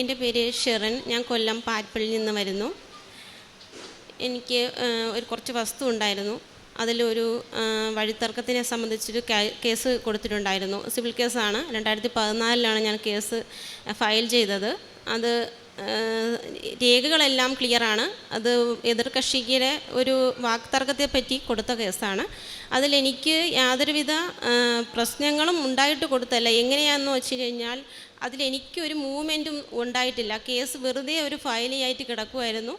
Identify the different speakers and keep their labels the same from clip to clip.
Speaker 1: എന്റെ പേര് ഷെറിൻ. ഞാൻ കൊല്ലം പാറ്റ്പള്ളിയിൽ നിന്ന് വരുന്നു. എനിക്ക് ഒരു കുറച്ച് വസ്തു ഉണ്ടായിരുന്നു. അതിലൊരു വഴിത്തർക്കത്തിനെ സംബന്ധിച്ചൊരു കേസ് കൊടുത്തിട്ടുണ്ടായിരുന്നു. സിവിൽ കേസാണ്. രണ്ടായിരത്തി പതിനാലിലാണ് ഞാൻ കേസ് ഫയൽ ചെയ്തത്. അത് രേഖകളെല്ലാം ക്ലിയറാണ്. അത് എതിർകക്ഷിയുടെ ഒരു വാക്തർക്കത്തെ പറ്റി കൊടുത്ത കേസാണ്. അതിലെനിക്ക് യാതൊരുവിധ പ്രശ്നങ്ങളും ഉണ്ടായിട്ട് കൊടുത്തല്ല. എങ്ങനെയാണെന്ന് വെച്ച് കഴിഞ്ഞാൽ അതിലെനിക്കൊരു മൂവ്മെന്റും ഉണ്ടായിട്ടില്ല. കേസ് വെറുതെ ഒരു ഫയലിയായിട്ട് കിടക്കുമായിരുന്നു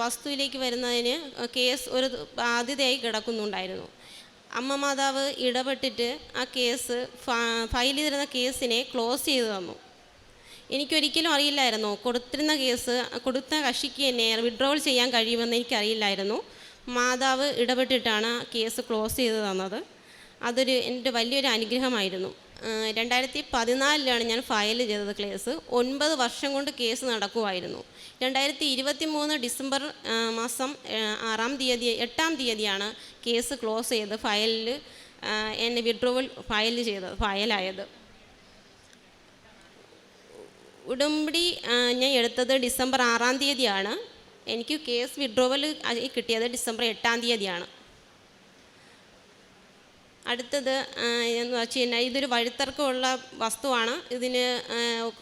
Speaker 1: വസ്തുവിലേക്ക് വരുന്നതിന് കേസ് ഒരു ബാധ്യതയായി കിടക്കുന്നുണ്ടായിരുന്നു. അമ്മ മാതാവ് ഇടപെട്ടിട്ട് ആ കേസ് ഫയൽ ചെയ്തിരുന്ന കേസിനെ ക്ലോസ് ചെയ്തു തന്നു. എനിക്കൊരിക്കലും അറിയില്ലായിരുന്നു. കൊടുത്തിരുന്ന കേസ് കൊടുത്ത കക്ഷിക്ക് തന്നെ വിഡ്രോവൽ ചെയ്യാൻ കഴിയുമെന്ന് എനിക്കറിയില്ലായിരുന്നു. മാതാവ് ഇടപെട്ടിട്ടാണ് കേസ് ക്ലോസ് ചെയ്ത് തന്നത്. അതൊരു എന്റെ വലിയൊരു അനുഗ്രഹമായിരുന്നു. രണ്ടായിരത്തി പതിനാലിലാണ് ഞാൻ ഫയൽ ചെയ്തത് കേസ് ഒൻപത് വർഷം കൊണ്ട് കേസ് നടക്കുമായിരുന്നു രണ്ടായിരത്തി ഇരുപത്തി മൂന്ന് ഡിസംബർ മാസം ആറാം തീയതി എട്ടാം തീയതിയാണ് കേസ് ക്ലോസ് ചെയ്ത് ഫയലിൽ എന്നെ വിഡ്രോവൽ ഫയൽ ചെയ്തത് ഫയലായത് ഉടമ്പടി ഞാൻ എടുത്തത് ഡിസംബർ ആറാം തീയതിയാണ്. എനിക്ക് കേസ് വിഡ്രോവൽ കിട്ടിയത് ഡിസംബർ എട്ടാം തീയതിയാണ്. അടുത്തത് എന്ന് വെച്ച് കഴിഞ്ഞാൽ ഇതൊരു വഴിത്തർക്കമുള്ള വസ്തുവാണ്. ഇതിന്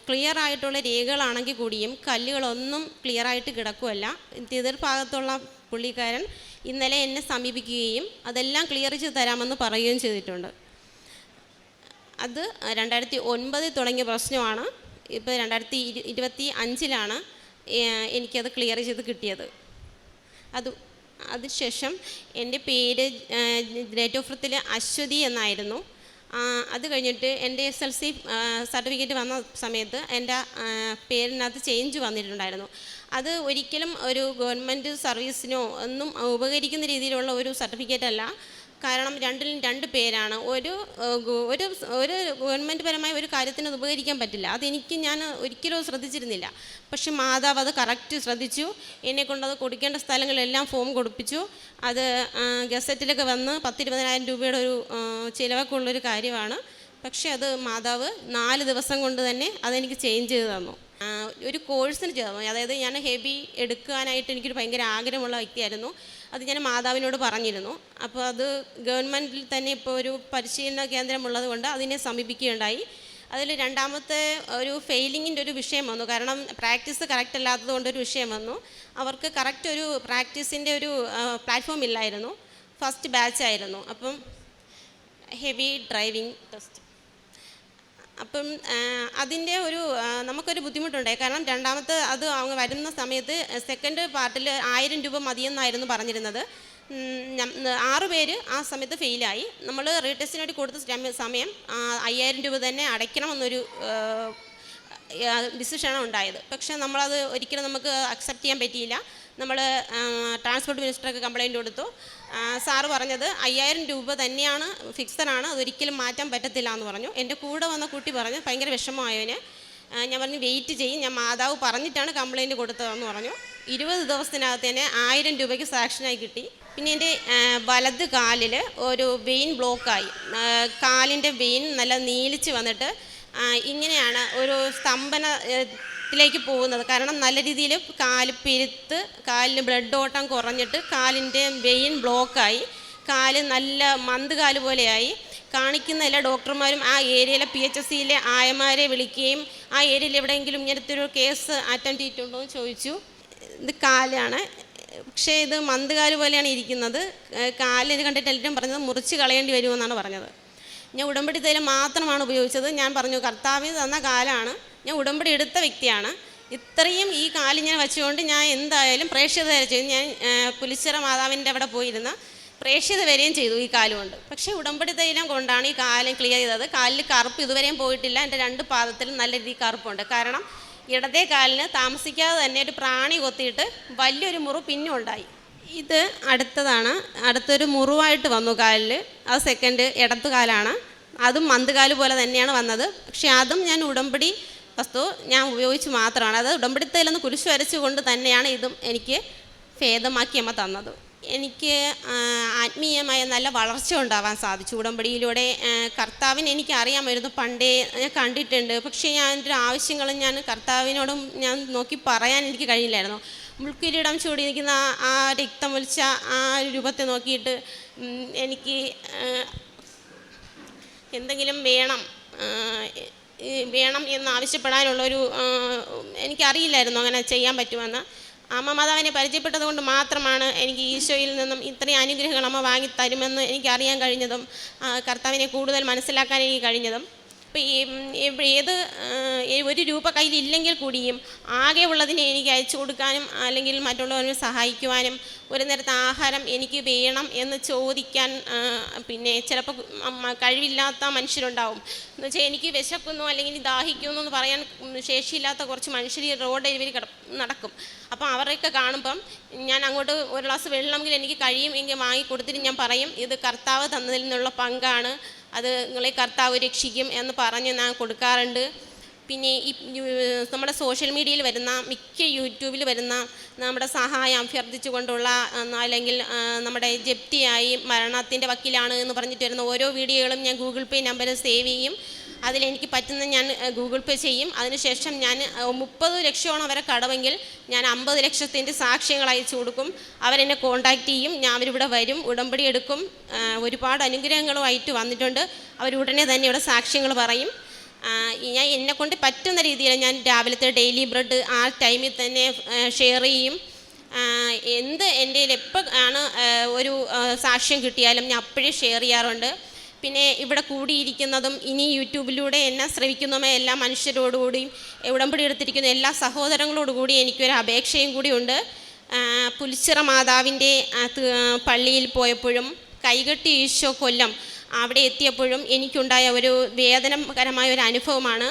Speaker 1: ക്ലിയർ ആയിട്ടുള്ള രേഖകളാണെങ്കിൽ കൂടിയും കല്ലുകളൊന്നും ക്ലിയർ ആയിട്ട് കിടക്കുമല്ല എതിർ ഭാഗത്തുള്ള പുള്ളിക്കാരൻ ഇന്നലെ എന്നെ സമീപിക്കുകയും അതെല്ലാം ക്ലിയർ ചെയ്ത് തരാമെന്ന് പറയുകയും ചെയ്തിട്ടുണ്ട്. അത് രണ്ടായിരത്തി ഒൻപതിൽ തുടങ്ങിയ പ്രശ്നമാണ്. ഇപ്പോൾ രണ്ടായിരത്തി ഇരു ഇരുപത്തി അഞ്ചിലാണ് എനിക്കത് ക്ലിയർ ചെയ്ത് കിട്ടിയത്. അത് അതിനുശേഷം എന്റെ പേര് ഡേറ്റ് ഓഫ് ബർത്തിൽ അശ്വതി എന്നായിരുന്നു. അത് കഴിഞ്ഞിട്ട് എന്റെ എസ് എൽ സി സർട്ടിഫിക്കറ്റ് വന്ന സമയത്ത് എന്റെ പേരിനകത്ത് ചേഞ്ച് വന്നിട്ടുണ്ടായിരുന്നു. അത് ഒരിക്കലും ഒരു ഗവൺമെന്റ് സർവീസിനോ ഒന്നും ഉപകരിക്കുന്ന രീതിയിലുള്ള ഒരു സർട്ടിഫിക്കറ്റ് അല്ല. കാരണം രണ്ടിലും രണ്ട് പേരാണ്. ഒരു ഒരു ഒരു ഗവൺമെന്റ് പരമായ ഒരു കാര്യത്തിന് അത് ഉപകരിക്കാൻ പറ്റില്ല. അതെനിക്ക് ഞാൻ ഒരിക്കലും ശ്രദ്ധിച്ചിരുന്നില്ല. പക്ഷെ മാതാവ് അത് കറക്റ്റ് ശ്രദ്ധിച്ചു. എന്നെ അത് കൊടുക്കേണ്ട സ്ഥലങ്ങളെല്ലാം ഫോം കൊടുപ്പിച്ചു. അത് ഗസറ്റിലൊക്കെ വന്ന് പത്തിരുപതിനായിരം രൂപയുടെ ഒരു ചിലവൊക്കെ ഉള്ളൊരു കാര്യമാണ്. പക്ഷേ അത് മാതാവ് നാല് ദിവസം കൊണ്ട് തന്നെ അതെനിക്ക് ചേഞ്ച് ചെയ്ത് തന്നു. ഒരു കോഴ്സിന് ചേർന്നു. അതായത് ഞാൻ ഹെവി എടുക്കാനായിട്ട് എനിക്കൊരു ഭയങ്കര ആഗ്രഹമുള്ള വ്യക്തിയായിരുന്നു. അത് ഞാൻ മാതാവിനോട് പറഞ്ഞിരുന്നു. അപ്പോൾ അത് ഗവൺമെന്റിൽ തന്നെ ഇപ്പോൾ ഒരു പരിശീലന കേന്ദ്രമുള്ളത് കൊണ്ട് അതിനെ സമീപിക്കുകയുണ്ടായി. അതിൽ രണ്ടാമത്തെ ഒരു ഫെയിലിങ്ങിന്റെ ഒരു വിഷയം വന്നു. കാരണം പ്രാക്ടീസ് കറക്റ്റ് അല്ലാത്തത് കൊണ്ടൊരു വിഷയം വന്നു. അവർക്ക് കറക്റ്റ് ഒരു പ്രാക്ടീസിന്റെ ഒരു പ്ലാറ്റ്ഫോം ഇല്ലായിരുന്നു. ഫസ്റ്റ് ബാച്ച് ആയിരുന്നു. അപ്പം ഹെവി ഡ്രൈവിംഗ് ടെസ്റ്റ്. അപ്പം അതിന്റെ ഒരു നമുക്കൊരു ബുദ്ധിമുട്ടുണ്ടായി. കാരണം രണ്ടാമത്തെ അത് അങ്ങ് വരുന്ന സമയത്ത് സെക്കൻഡ് പാർട്ടിൽ ആയിരം രൂപ മതിയെന്നായിരുന്നു പറഞ്ഞിരുന്നത്. ആറു പേര് ആ സമയത്ത് ഫെയിലായി. നമ്മൾ റീടെസ്റ്റിന് വേണ്ടി കൊടുത്ത സമയം അയ്യായിരം രൂപ തന്നെ അടയ്ക്കണമെന്നൊരു ഡിസിഷനാണ് ഉണ്ടായത്. പക്ഷേ നമ്മളത് ഒരിക്കലും നമുക്ക് അക്സെപ്റ്റ് ചെയ്യാൻ പറ്റിയില്ല. നമ്മൾ ട്രാൻസ്പോർട്ട് മിനിസ്റ്റർക്ക് കംപ്ലയിന്റ് കൊടുത്തു. സാറ് പറഞ്ഞത് അയ്യായിരം രൂപ തന്നെയാണ് ഫിക്സഡാണ് അതൊരിക്കലും മാറ്റാൻ പറ്റത്തില്ല എന്ന് പറഞ്ഞു. എന്റെ കൂടെ വന്ന കുട്ടി പറഞ്ഞു ഭയങ്കര വിഷമമായവന്. ഞാൻ പറഞ്ഞു വെയിറ്റ് ചെയ്യും ഞാൻ മാതാവ് പറഞ്ഞിട്ടാണ് കംപ്ലയിന്റ് കൊടുത്തതെന്ന് പറഞ്ഞു. ഇരുപത് ദിവസത്തിനകത്ത് തന്നെ ആയിരം രൂപയ്ക്ക് സാക്ഷനായി കിട്ടി. പിന്നെ എന്റെ വലത് കാലിൽ ഒരു വെയിൻ ബ്ലോക്കായി കാലിന്റെ വെയിൻ നല്ല നീലിച്ച് വന്നിട്ട് ഇങ്ങനെയാണ് ഒരു സ്തംഭന ത്തിലേക്ക് പോകുന്നത്. കാരണം നല്ല രീതിയിൽ കാൽ പെരുത്ത് കാലിന് ബ്ലഡ് ഓട്ടം കുറഞ്ഞിട്ട് കാലിന്റെ വെയിൻ ബ്ലോക്കായി കാൽ നല്ല മന്ത് കാൽ പോലെയായി. കാണിക്കുന്ന എല്ലാ ഡോക്ടർമാരും ആ ഏരിയയിലെ പി എച്ച് എസ് സിയിലെ ആയമാരെ വിളിക്കുകയും ആ ഏരിയയിൽ എവിടെയെങ്കിലും ഇങ്ങനത്തെ ഒരു കേസ് അറ്റൻഡ് ചെയ്തിട്ടുണ്ടോ എന്ന് ചോദിച്ചു. ഇത് കാലാണ്. പക്ഷേ ഇത് മന്ത് കാൽ പോലെയാണ് ഇരിക്കുന്നത്. കാലിന് കണ്ടിട്ട് എല്ലാവരും പറഞ്ഞത് മുറിച്ച് കളയേണ്ടി വരുമെന്നാണ് പറഞ്ഞത്. ഞാൻ ഉടമ്പടി തൈലം മാത്രമാണ് ഉപയോഗിച്ചത്. ഞാൻ പറഞ്ഞു കർത്താവ് തന്ന കാലാണ്. ഞാൻ ഉടമ്പടി എടുത്ത വ്യക്തിയാണ്. ഇത്രയും ഈ കാൽ ഞാൻ വെച്ചുകൊണ്ട് ഞാൻ എന്തായാലും പ്രേക്ഷിത വരെ ചെയ്തു. ഞാൻ പുലിച്ചിറ മാതാവിന്റെ അവിടെ പോയിരുന്ന പ്രേക്ഷിത വരെയും ചെയ്തു ഈ കാലുകൊണ്ട് പക്ഷേ ഉടമ്പടി തൈലം കൊണ്ടാണ് ഈ കാലം ക്ലിയർ ചെയ്തത്. കാലിൽ കറുപ്പ് ഇതുവരെയും പോയിട്ടില്ല. എന്റെ രണ്ട് പാദത്തിലും നല്ല രീതിയിൽ കറുപ്പുണ്ട്. കാരണം ഇടതേ കാലിന് താമസിക്കാതെ തന്നെ ഒരു പ്രാണി കൊത്തിയിട്ട് വലിയൊരു മുറി പിന്നെ ഉണ്ടായി ഇത് അടുത്തതാണ്. അടുത്തൊരു മുറിവായിട്ട് വന്നു കാലിൽ അത് സെക്കൻഡ് ഇടത്ത് കാലാണ്. അതും മന്തുകാൽ പോലെ തന്നെയാണ് വന്നത്. പക്ഷേ അതും ഞാൻ ഉടമ്പടി വസ്തു ഞാൻ ഉപയോഗിച്ച് മാത്രമാണ്. അത് ഉടമ്പടി തൈലെന്ന് കുരിശ് വരച്ചുകൊണ്ട് തന്നെയാണ് ഇതും എനിക്ക് ഭേദമാക്കി അമ്മ തന്നത്. എനിക്ക് ആത്മീയമായ നല്ല വളർച്ച ഉണ്ടാവാൻ സാധിച്ചു. ഉടമ്പടിയിലൂടെ കർത്താവിനെ എനിക്ക് അറിയാമായിരുന്നു പണ്ടേ ഞാൻ കണ്ടിട്ടുണ്ട്. പക്ഷേ ഞാൻ എന്റെ ആവശ്യങ്ങളും ഞാൻ കർത്താവിനോടും ഞാൻ നോക്കി പറയാൻ എനിക്ക് കഴിയില്ലായിരുന്നു മുൾക്കിരീടം ചൂടിയിരിക്കുന്ന ആ- രക്തമൊലിച്ച ആ രൂപത്തെ നോക്കിയിട്ട് എനിക്ക് എന്തെങ്കിലും വേണം വേണം എന്ന് ആവശ്യപ്പെടാനുള്ളൊരു എനിക്കറിയില്ലായിരുന്നു അങ്ങനെ ചെയ്യാൻ പറ്റുമെന്ന്. അമ്മ മാതാവിനെ പരിചയപ്പെട്ടത് കൊണ്ട് മാത്രമാണ് എനിക്ക് ഈശോയിൽ നിന്നും ഇത്രയും അനുഗ്രഹങ്ങൾ അമ്മ വാങ്ങി തരുമെന്ന് എനിക്കറിയാൻ കഴിഞ്ഞതും കർത്താവിനെ കൂടുതൽ മനസ്സിലാക്കാൻ എനിക്ക് കഴിഞ്ഞതും. ഏത് ഒരു രൂപ കയ്യിലില്ലെങ്കിൽ കൂടിയും ആകെ ഉള്ളതിനെ എനിക്ക് അയച്ചു കൊടുക്കാനും അല്ലെങ്കിൽ മറ്റുള്ളവരെ സഹായിക്കുവാനും ഒരു നേരത്തെ ആഹാരം എനിക്ക് വേണം എന്ന് ചോദിക്കാൻ പിന്നെ ചിലപ്പോൾ കഴിവില്ലാത്ത മനുഷ്യരുണ്ടാവും. എന്ന് വെച്ചാൽ എനിക്ക് വിശക്കുന്നു അല്ലെങ്കിൽ ദാഹിക്കുന്നു എന്ന് പറയാൻ ശേഷിയില്ലാത്ത കുറച്ച് മനുഷ്യർ റോഡ് കിട നടക്കും. അപ്പോൾ അവരെയൊക്കെ കാണുമ്പം ഞാൻ അങ്ങോട്ട് ഒരു ഗ്ലാസ് വെള്ളമെങ്കിൽ എനിക്ക് കഴിയും എങ്കിൽ വാങ്ങി കൊടുത്തിട്ട് ഞാൻ പറയും ഇത് കർത്താവ് തന്നതിൽ നിന്നുള്ള പങ്കാണ് അത് നിങ്ങളെ കർത്താവ് രക്ഷിക്കും എന്ന് പറഞ്ഞ് ഞാൻ കൊടുക്കാറുണ്ട്. പിന്നെ ഈ നമ്മുടെ സോഷ്യൽ മീഡിയയിൽ വരുന്ന മിക്ക യൂട്യൂബിൽ വരുന്ന നമ്മുടെ സഹായം അഭ്യർത്ഥിച്ചുകൊണ്ടുള്ള കൊണ്ടുള്ള അല്ലെങ്കിൽ നമ്മുടെ ജപ്തിയായി മരണത്തിന്റെ വക്കീലാണ് എന്ന് പറഞ്ഞിട്ട് വരുന്ന ഓരോ വീഡിയോകളും ഞാൻ ഗൂഗിൾ പേ നമ്പർ സേവ് ചെയ്യും. അതിലെനിക്ക് പറ്റുന്ന ഞാൻ ഗൂഗിൾ പേ ചെയ്യും. അതിനുശേഷം ഞാൻ മുപ്പത് ലക്ഷമാണ് അവരെ കടമെങ്കിൽ ഞാൻ അമ്പത് ലക്ഷത്തിന്റെ സാക്ഷ്യങ്ങൾ അയച്ചു കൊടുക്കും. അവരെന്നെ കോണ്ടാക്ട് ചെയ്യും. ഞാൻ അവരിവിടെ വരും. ഉടമ്പടി എടുക്കും. ഒരുപാട് അനുഗ്രഹങ്ങളുമായിട്ട് വന്നിട്ടുണ്ട്. അവരുടനെ തന്നെ ഇവിടെ സാക്ഷ്യങ്ങൾ പറയും. ഞാൻ എന്നെ കൊണ്ട് പറ്റുന്ന രീതിയിൽ ഞാൻ രാവിലത്തെ ഡെയിലി ബ്രെഡ് ആ ടൈമിൽ തന്നെ ഷെയർ ചെയ്യും. എന്ത് എന്റെ എപ്പോൾ ആണ് ഒരു സാക്ഷ്യം കിട്ടിയാലും ഞാൻ അപ്പോഴേ ഷെയർ ചെയ്യാറുണ്ട്. പിന്നെ ഇവിടെ കൂടിയിരിക്കുന്നതും ഇനി യൂട്യൂബിലൂടെ എന്നെ ശ്രവിക്കുന്നതുമായ എല്ലാ മനുഷ്യരോടുകൂടിയും ഉടമ്പടി എടുത്തിരിക്കുന്ന എല്ലാ സഹോദരങ്ങളോടുകൂടി എനിക്കൊരു അപേക്ഷയും കൂടിയുണ്ട് പുലിച്ചിറ മാതാവിന്റെ പള്ളിയിൽ പോയപ്പോഴും കൈകെട്ടി ഈശോ കൊല്ലം അവിടെ എത്തിയപ്പോഴും എനിക്കുണ്ടായ ഒരു വേദനകരമായ ഒരു അനുഭവമാണ്.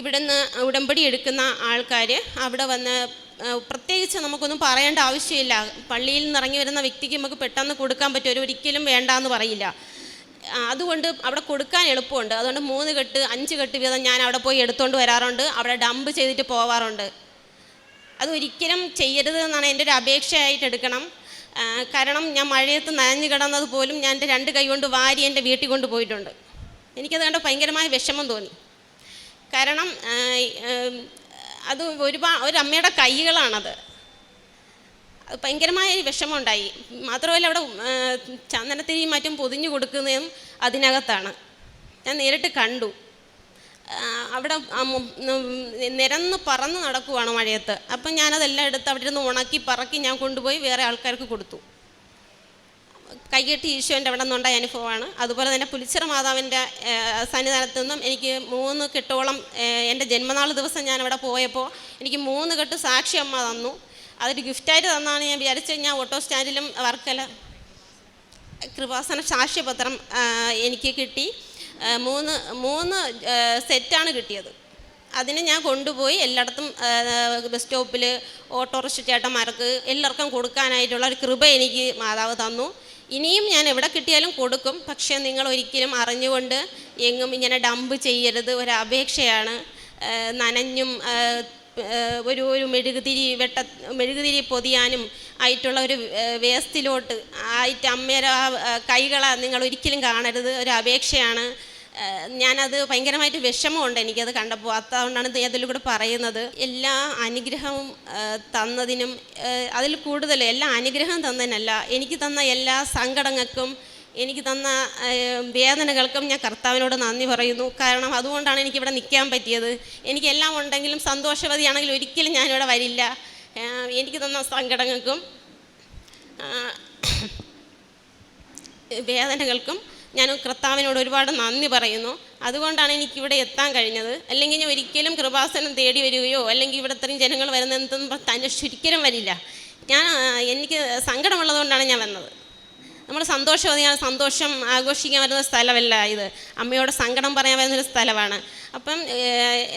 Speaker 1: ഇവിടുന്ന് ഉടമ്പടി എടുക്കുന്ന ആൾക്കാർ അവിടെ വന്ന് പ്രത്യേകിച്ച് നമുക്കൊന്നും പറയേണ്ട ആവശ്യമില്ല. പള്ളിയിൽ നിന്ന് ഇറങ്ങി വരുന്ന വ്യക്തിക്ക് നമുക്ക് പെട്ടെന്ന് കൊടുക്കാൻ പറ്റും. ഒരു ഒരിക്കലും വേണ്ടാന്ന് പറയില്ല. ആ, അതുകൊണ്ട് അവിടെ കൊടുക്കാൻ എളുപ്പമുണ്ട്. അതുകൊണ്ട് മൂന്ന് കെട്ട് അഞ്ച് കെട്ട് വീതം ഞാൻ അവിടെ പോയി എടുത്തുകൊണ്ട് വരാറുണ്ട്. അവിടെ ഡംപ് ചെയ്തിട്ട് പോവാറുണ്ട്. അതൊരിക്കലും ചെയ്യരുത് എന്നാണ് എന്റെ ഒരു അപേക്ഷയായിട്ട് എടുക്കണം. കാരണം ഞാൻ മഴയത്ത് നനഞ്ഞു കിടന്നത് പോലും ഞാൻ എന്റെ രണ്ട് കൈ കൊണ്ട് വാരി എന്റെ വീട്ടിൽ കൊണ്ട് പോയിട്ടുണ്ട്. എനിക്കത് കണ്ട ഭയങ്കരമായ വിഷമം തോന്നി. കാരണം അത് ഒരുപാട് ഒരു അമ്മയുടെ കൈകളാണത് ഭയങ്കരമായ വിഷമമുണ്ടായി. മാത്രമല്ല അവിടെ ചന്ദനത്തിരിയും മറ്റും പൊതിഞ്ഞു കൊടുക്കുന്നതും അതിനകത്താണ്. ഞാൻ നേരിട്ട് കണ്ടു. അവിടെ നിരന്ന് പറന്ന് നടക്കുവാണ് മഴയത്ത്. അപ്പം ഞാനതെല്ലാം എടുത്ത് അവിടെ ഇരുന്ന് ഉണക്കി പറക്കി ഞാൻ കൊണ്ടുപോയി വേറെ ആൾക്കാർക്ക് കൊടുത്തു. കൈകെട്ടി ഈശോന്റെ അവിടെ നിന്നുണ്ടായ അനുഭവമാണ്. അതുപോലെ തന്നെ പുലിച്ചിറ മാതാവിന്റെ സന്നിധാനത്തു നിന്നും എനിക്ക് മൂന്ന് കെട്ടോളം എന്റെ ജന്മനാൾ ദിവസം ഞാൻ അവിടെ പോയപ്പോൾ എനിക്ക് മൂന്ന് കെട്ട് സാക്ഷി അമ്മ തന്നു. അതൊരു ഗിഫ്റ്റായിട്ട് തന്നാണ് ഞാൻ വിചാരിച്ചത്. ഞാൻ ഓട്ടോ സ്റ്റാൻഡിലും വർക്കല കൃപാസന സാക്ഷ്യപത്രം എനിക്ക് കിട്ടി. മൂന്ന് മൂന്ന് സെറ്റാണ് കിട്ടിയത്. അതിന് ഞാൻ കൊണ്ടുപോയി എല്ലായിടത്തും ബസ് സ്റ്റോപ്പിൽ ഓട്ടോറിക്ഷ ചേട്ടന്മാർക്ക് എല്ലാവർക്കും കൊടുക്കാനായിട്ടുള്ള ഒരു കൃപ എനിക്ക് മാതാവ് തന്നു. ഇനിയും ഞാൻ എവിടെ കിട്ടിയാലും കൊടുക്കും. പക്ഷേ നിങ്ങൾ ഒരിക്കലും അറിഞ്ഞുകൊണ്ട് എങ്ങും ഇങ്ങനെ ഡംപ് ചെയ്യരുത്. ഒരു നനഞ്ഞും ഒരു ഒരു മെഴുകുതിരി വെട്ട മെഴുകുതിരി പൊതിയാനും ആയിട്ടുള്ള ഒരു വേസ്റ്റിലോട്ട് ആയിട്ട് അമ്മയുടെ കൈകളെ നിങ്ങൾ ഒരിക്കലും കാണരുത്. ഒരു അപേക്ഷയാണ് ഞാനത് ഭയങ്കരമായിട്ട് വിഷമമുണ്ട്. എനിക്കത് കണ്ടപ്പോൾ അതുകൊണ്ടാണ് അതിൽ കൂടെ പറയുന്നത്. എല്ലാ അനുഗ്രഹവും തന്നതിനും അതിൽ കൂടുതൽ എല്ലാ അനുഗ്രഹം തന്നതിനല്ല. എനിക്ക് തന്ന എല്ലാ സങ്കടങ്ങൾക്കും എനിക്ക് തന്ന വേദനകൾക്കും ഞാൻ കർത്താവിനോട് നന്ദി പറയുന്നു. കാരണം അതുകൊണ്ടാണ് എനിക്കിവിടെ നിൽക്കാൻ പറ്റിയത്. എനിക്കെല്ലാം ഉണ്ടെങ്കിലും സന്തോഷവതിയാണെങ്കിലും ഒരിക്കലും ഞാനിവിടെ വരില്ല. എനിക്ക് തന്ന സങ്കടങ്ങൾക്കും വേദനകൾക്കും ഞാൻ കർത്താവിനോട് ഒരുപാട് നന്ദി പറയുന്നു. അതുകൊണ്ടാണ് എനിക്കിവിടെ എത്താൻ കഴിഞ്ഞത്. അല്ലെങ്കിൽ ഞാൻ ഒരിക്കലും കൃപാസനം തേടി വരികയോ അല്ലെങ്കിൽ ഇവിടെ ഇത്രയും ജനങ്ങൾ വരുന്നതെന്ന് തന്നെ ഒരിക്കലും വരില്ല. ഞാൻ എനിക്ക് സങ്കടമുള്ളതുകൊണ്ടാണ് ഞാൻ വന്നത്. നമ്മൾ സന്തോഷം ഞാൻ സന്തോഷം ആഘോഷിക്കാൻ വരുന്ന സ്ഥലമല്ല ഇത്. അമ്മയോട് സങ്കടം പറയാൻ വരുന്നൊരു സ്ഥലമാണ്. അപ്പം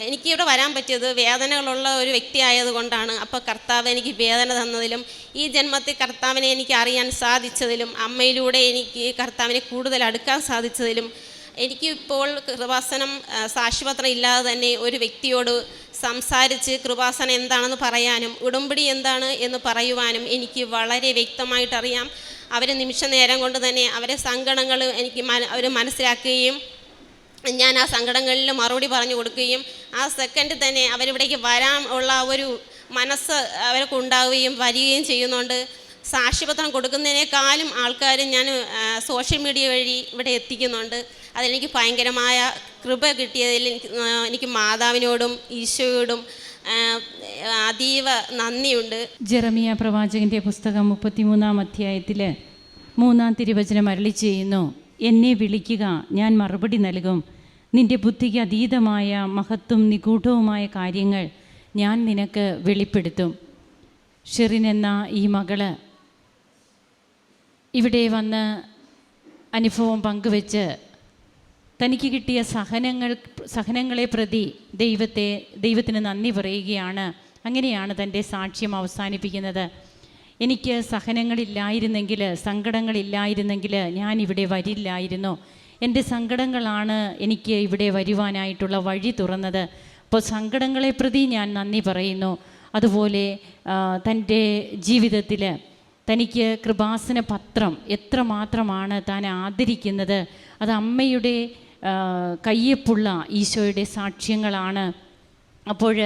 Speaker 1: എനിക്കിവിടെ വരാൻ പറ്റിയത് വേദനകളുള്ള ഒരു വ്യക്തി ആയതുകൊണ്ടാണ് അപ്പോൾ കർത്താവ് എനിക്ക് വേദന തന്നതിലും ഈ ജന്മത്തിൽ കർത്താവിനെ എനിക്ക് അറിയാൻ സാധിച്ചതിലും അമ്മയിലൂടെ എനിക്ക് കർത്താവിനെ കൂടുതൽ അടുക്കാൻ സാധിച്ചതിലും എനിക്കിപ്പോൾ കൃപാസനം സാക്ഷിപത്രം ഇല്ലാതെ തന്നെ ഒരു വ്യക്തിയോട് സംസാരിച്ച് കൃപാസനം എന്താണെന്ന് പറയാനും ഉടമ്പടി എന്താണ് എന്ന് പറയുവാനും എനിക്ക് വളരെ വ്യക്തമായിട്ടറിയാം. അവർ നിമിഷ നേരം കൊണ്ട് തന്നെ അവരെ സങ്കടങ്ങൾ എനിക്ക് അവർ മനസ്സിലാക്കുകയും ഞാൻ ആ സങ്കടങ്ങളിൽ മറുപടി പറഞ്ഞു കൊടുക്കുകയും ആ സെക്കൻഡ് തന്നെ അവരിവിടേക്ക് വരാൻ ഉള്ള ഒരു മനസ്സ് അവർക്ക് ഉണ്ടാവുകയും വരികയും ചെയ്യുന്നുണ്ട്. സാക്ഷ്യപത്രം കൊടുക്കുന്നതിനേക്കാളും ആൾക്കാരും ഞാൻ സോഷ്യൽ മീഡിയ വഴി ഇവിടെ എത്തിക്കുന്നുണ്ട്. അതെനിക്ക് ഭയങ്കരമായ കൃപ കിട്ടിയതിൽ എനിക്ക് മാതാവിനോടും ഈശോയോടും അതീവ നന്ദിയുണ്ട്.
Speaker 2: ജെറമിയ പ്രവാചകന്റെ പുസ്തകം മുപ്പത്തിമൂന്നാം അധ്യായത്തിൽ മൂന്നാം തിരുവചനം അരളി ചെയ്യുന്നു. എന്നെ വിളിക്കുക ഞാൻ മറുപടി നൽകും. നിന്റെ ബുദ്ധിക്ക് അതീതമായ മഹത്വം നിഗൂഢവുമായ കാര്യങ്ങൾ ഞാൻ നിനക്ക് വെളിപ്പെടുത്തും. ഷെറിൻ എന്ന ഈ മകൾ ഇവിടെ വന്ന് അനുഭവം പങ്കുവെച്ച് തനിക്ക് കിട്ടിയ സഹനങ്ങൾ സഹനങ്ങളെ പ്രതി ദൈവത്തെ ദൈവത്തിന് നന്ദി പറയുകയാണ്. അങ്ങനെയാണ് തന്റെ സാക്ഷ്യം അവസാനിപ്പിക്കുന്നത്. എനിക്ക് സഹനങ്ങളില്ലായിരുന്നെങ്കിൽ സങ്കടങ്ങളില്ലായിരുന്നെങ്കിൽ ഞാൻ ഇവിടെ വരില്ലായിരുന്നു. എന്റെ സങ്കടങ്ങളാണ് എനിക്ക് ഇവിടെ വരുവാനായിട്ടുള്ള വഴി തുറന്നത്. അപ്പോൾ സങ്കടങ്ങളെ പ്രതി ഞാൻ നന്ദി പറയുന്നു. അതുപോലെ തന്റെ ജീവിതത്തിൽ തനിക്ക് കൃപാസന പത്രം എത്രമാത്രമാണ് താൻ ആദരിക്കുന്നത്. അത് അമ്മയുടെ കയ്യപ്പുള്ള ഈശോയുടെ സാക്ഷ്യങ്ങളാണ്. അപ്പോൾ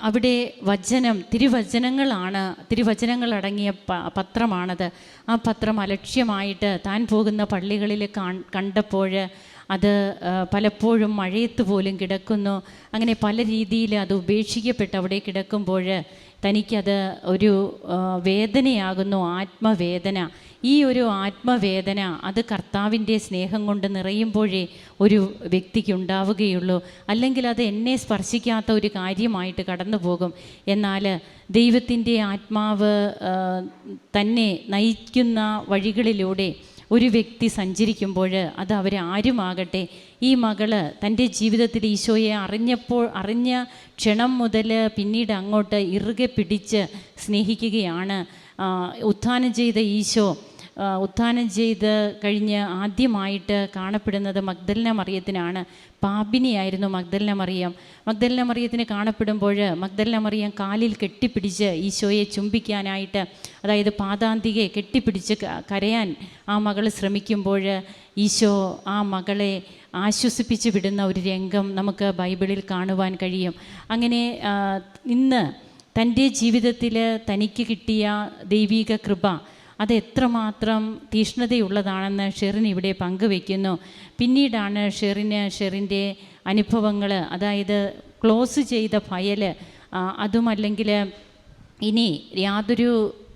Speaker 2: അവിടെ വചനം തിരുവചനങ്ങളാണ് തിരുവചനങ്ങൾ അടങ്ങിയ പത്രമാണത്. ആ പത്രം അലക്ഷ്യമായിട്ട് താൻ പോകുന്ന പള്ളികളിൽ കണ്ടപ്പോൾ അത് പലപ്പോഴും മഴയത്ത് പോലും കിടക്കുന്നു. അങ്ങനെ പല രീതിയിൽ അത് ഉപേക്ഷിക്കപ്പെട്ട് അവിടെ കിടക്കുമ്പോൾ തനിക്കത് ഒരു വേദനയാകുന്നു ആത്മവേദന. ഈ ഒരു ആത്മവേദന അത് കർത്താവിന്റെ സ്നേഹം കൊണ്ട് നിറയുമ്പോഴേ ഒരു വ്യക്തിക്ക് ഉണ്ടാവുകയുള്ളൂ. അല്ലെങ്കിൽ അത് എന്നെ സ്പർശിക്കാത്ത ഒരു കാര്യമായിട്ട് കടന്നു പോകും എന്നാൽ ദൈവത്തിന്റെ ആത്മാവ് തന്നെ നയിക്കുന്ന വഴികളിലൂടെ ഒരു വ്യക്തി സഞ്ചരിക്കുമ്പോൾ അത് അവർ ആരുമാകട്ടെ? ഈ മകൾ തന്റെ ജീവിതത്തിൽ ഈശോയെ അറിഞ്ഞപ്പോൾ അറിഞ്ഞ ക്ഷണം മുതൽ പിന്നീട് അങ്ങോട്ട് ഇറുകെ പിടിച്ച് സ്നേഹിക്കുകയാണ്. ഉത്ഥാനം ചെയ്ത ഈശോ ഉത്ഥാനം ചെയ്ത് കഴിഞ്ഞ് ആദ്യമായിട്ട് കാണപ്പെടുന്നത് മഗ്ദലിന മറിയത്തിനാണ് പാപിനിയായിരുന്നു മഗ്ദലിന മറിയം മഗ്ദലിന മറിയത്തിന് കാണപ്പെടുമ്പോൾ മഗ്ദലിന മറിയം കാലിൽ കെട്ടിപ്പിടിച്ച് ഈശോയെ ചുംബിക്കാനായിട്ട് അതായത് പാതാന്തികയെ കെട്ടിപ്പിടിച്ച് കരയാൻ ആ മകൾ ശ്രമിക്കുമ്പോൾ ഈശോ ആ മകളെ ആശ്വസിപ്പിച്ച് വിടുന്ന ഒരു രംഗം നമുക്ക് ബൈബിളിൽ കാണുവാൻ കഴിയും. അങ്ങനെ ഇന്ന് തന്റെ ജീവിതത്തിൽ തനിക്ക് കിട്ടിയ ദൈവീക കൃപ അത് എത്രമാത്രം തീഷ്ണതയുള്ളതാണെന്ന് ഷെറിൻ ഇവിടെ പങ്കുവെക്കുന്നു. പിന്നീടാണ് ഷെറിന് ഷെറിന്റെ അനുഭവങ്ങൾ അതായത് ക്ലോസ് ചെയ്ത ഫയൽ അതുമല്ലെങ്കിൽ ഇനി യാതൊരു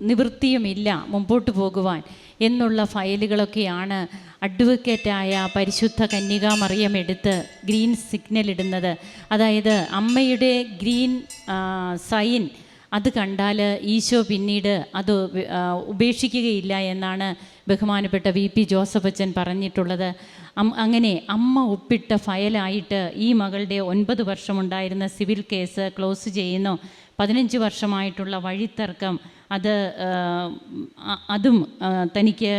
Speaker 2: നിവൃത്തിയുമില്ല മുമ്പോട്ട് പോകുവാൻ എന്നുള്ള ഫയലുകളൊക്കെയാണ് അഡ്വക്കേറ്റായ പരിശുദ്ധ കന്യക മറിയം എടുത്ത് ഗ്രീൻ സിഗ്നൽ ഇടുന്നത്. അതായത് അമ്മയുടെ ഗ്രീൻ സൈൻ അത് കണ്ടാൽ ഈശോ പിന്നീട് അത് ഉപേക്ഷിക്കുകയില്ല എന്നാണ് ബഹുമാനപ്പെട്ട വി പി ജോസഫ് അച്ഛൻ പറഞ്ഞിട്ടുള്ളത്. അങ്ങനെ അമ്മ ഒപ്പിട്ട ഫയലായിട്ട് ഈ മകളുടെ ഒൻപത് വർഷമുണ്ടായിരുന്ന സിവിൽ കേസ് ക്ലോസ് ചെയ്യുന്നു. പതിനഞ്ച് വർഷമായിട്ടുള്ള വഴിത്തർക്കം അത് അതും തനിക്ക്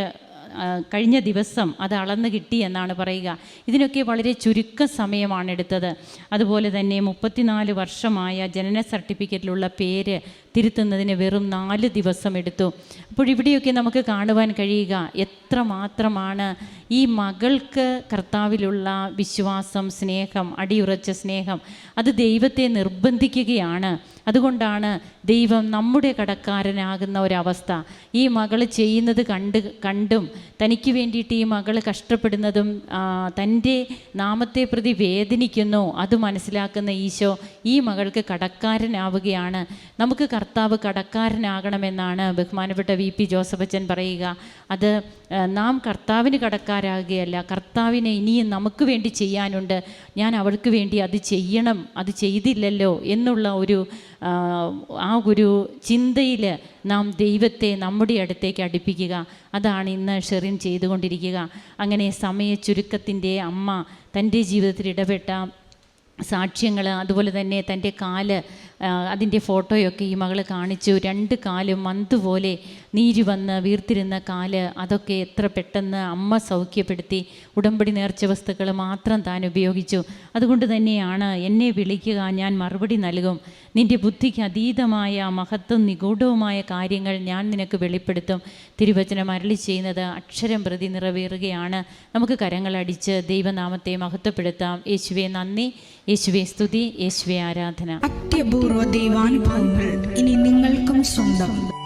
Speaker 2: കഴിഞ്ഞ ദിവസം അത് അളന്ന് കിട്ടി എന്നാണ് പറയുക. ഇതിനൊക്കെ വളരെ ചുരുക്ക സമയമാണ് എടുത്തത്. അതുപോലെ തന്നെ മുപ്പത്തിനാല് വർഷമായ ജനന സർട്ടിഫിക്കറ്റിലുള്ള പേര് തിരുത്തുന്നതിന് വെറും നാല് ദിവസം എടുത്തു. അപ്പോൾ ഇവിടെയൊക്കെ നമുക്ക് കാണുവാൻ കഴിയുക എത്ര മാത്രമാണ് ഈ മകൾക്ക് കർത്താവിലുള്ള വിശ്വാസം സ്നേഹം അടിയുറച്ച സ്നേഹം. അത് ദൈവത്തെ നിർബന്ധിക്കുകയാണ്. അതുകൊണ്ടാണ് ദൈവം നമ്മുടെ കടക്കാരനാകുന്ന ഒരവസ്ഥ. ഈ മകൾ ചെയ്യുന്നത് കണ്ട് കണ്ടും തനിക്ക് വേണ്ടിയിട്ട് ഈ മകൾ കഷ്ടപ്പെടുന്നതും തന്റെ നാമത്തെ പ്രതി വേദനിക്കുന്നു. അത് മനസ്സിലാക്കുന്ന ഈശോ ഈ മകൾക്ക് കടക്കാരനാവുകയാണ്. നമുക്ക് കർത്താവ് കടക്കാരനാകണമെന്നാണ് ബഹുമാനപ്പെട്ട വി പി ജോസഫ് അച്ഛൻ പറയുക. അത് നാം കർത്താവിന് കടക്കാരാകുകയല്ല. കർത്താവിനെ ഇനിയും നമുക്ക് വേണ്ടി ചെയ്യാനുണ്ട്. ഞാൻ അവൾക്ക് വേണ്ടി അത് ചെയ്യണം അത് ചെയ്തില്ലല്ലോ എന്നുള്ള ഒരു ആ, ഒരു ചിന്തയിൽ നാം ദൈവത്തെ നമ്മുടെ അടുത്തേക്ക് അടുപ്പിക്കുക. അതാണ് ഇന്ന് ഷെറിൻ ചെയ്തുകൊണ്ടിരിക്കുക. അങ്ങനെ സമയ ചുരുക്കത്തിന്റെ അമ്മ തന്റെ ജീവിതത്തിൽ ഇടപെട്ട സാക്ഷ്യങ്ങൾ അതുപോലെ തന്നെ തന്റെ കാൽ അതിന്റെ ഫോട്ടോയൊക്കെ ഈ മകൾ കാണിച്ചു. രണ്ട് കാലും മന്ത് പോലെ നീര് വന്ന് വീർത്തിരുന്ന കാൽ അതൊക്കെ എത്ര പെട്ടെന്ന് അമ്മ സൗഖ്യപ്പെടുത്തി ഉടമ്പടി നേർച്ച വസ്തുക്കൾ മാത്രം താൻ ഉപയോഗിച്ചു. അതുകൊണ്ട് തന്നെയാണ് എന്നെ വിളിക്കുക ഞാൻ മറുപടി നൽകും. നിന്റെ ബുദ്ധിക്ക് അതീതമായ മഹത്വം നിഗൂഢവുമായ കാര്യങ്ങൾ ഞാൻ നിനക്ക് വെളിപ്പെടുത്തും. തിരുവചനം അരളി ചെയ്യുന്നത് അക്ഷരം പ്രതി നിറവേറുകയാണ്. നമുക്ക് കരങ്ങളടിച്ച് ദൈവനാമത്തെ മഹത്വപ്പെടുത്താം. യേശുവെ നന്ദി. യേശുവെ സ്തുതി. യേശുവെ ആരാധന.
Speaker 3: അത്യപൂർവ ദൈവാനുഭവങ്ങൾ ഇനി നിങ്ങൾക്കും സ്വന്തം.